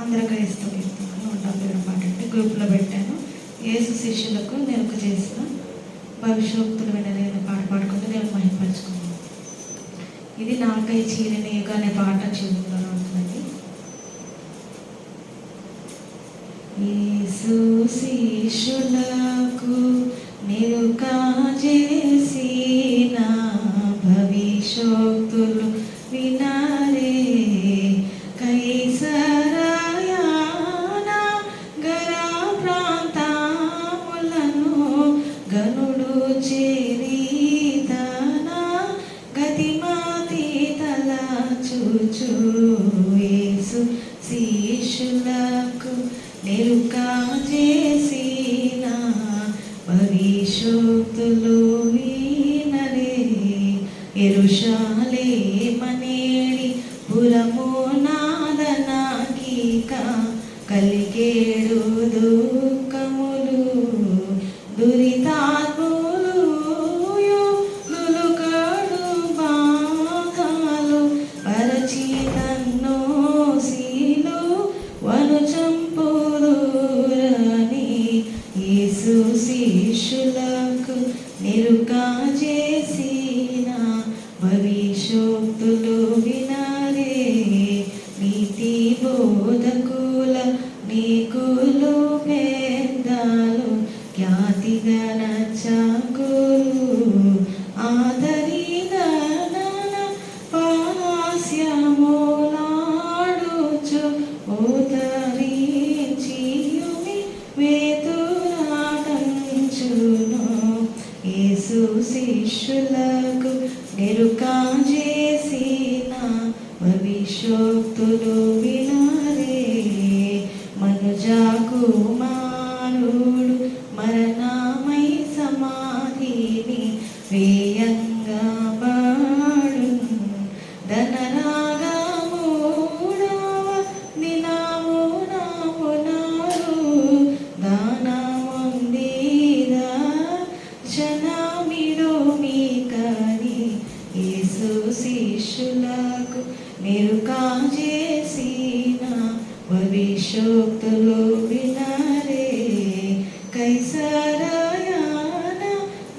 అందరూ క్రైస్తవ కీర్తన నూట డెబ్బై పాట అంటే గ్రూప్లో పెట్టాను. ఏసు శిష్యులకు నేను చేసిన భవిష్యోక్తులు నేను పాట పాడుకుంటూ నేను మహిమపరచుకున్నాను ఇది నాకై చీరనీయగా అనే పాట చెవుల్లో ఉంటుందండి. యేసు శిష్యులకు నిరుకా చేసిన భవిష్యోక్తులు వినారే. యేసు శిష్యులకు నిరుకా చేసిన భవిష్యోక్తులు వినరే ఎరుషాలే మనేడి పురము నాదనాకీక కలిగేడు దుఃఖములు. దురితాత్మ యేసు శిష్యులకు నిరుకా చేసిన భవిష్యోక్తులు వినారే. నీతి బోధకుల నీకులు పెద్దలు ఖ్యాతిగల చాకులు ఆదరి శిష్యులకు నిరుకా భవిష్యోక్తులు వినారే మనుజా కుమారుడు మరణమై సమాధిని వేయంగా పాడు ధనరాగ మీరు కాజేసిన చేసిన భవిష్యోక్తులు వినారే కైసరయాన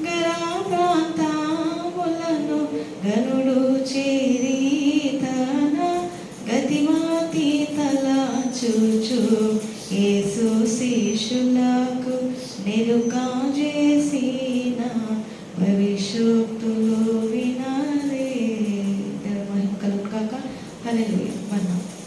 గరా ప్రాంతములను గనుడు చేరితన గతిమాతి తల చూచు భవిష్యోక్తులు వినారే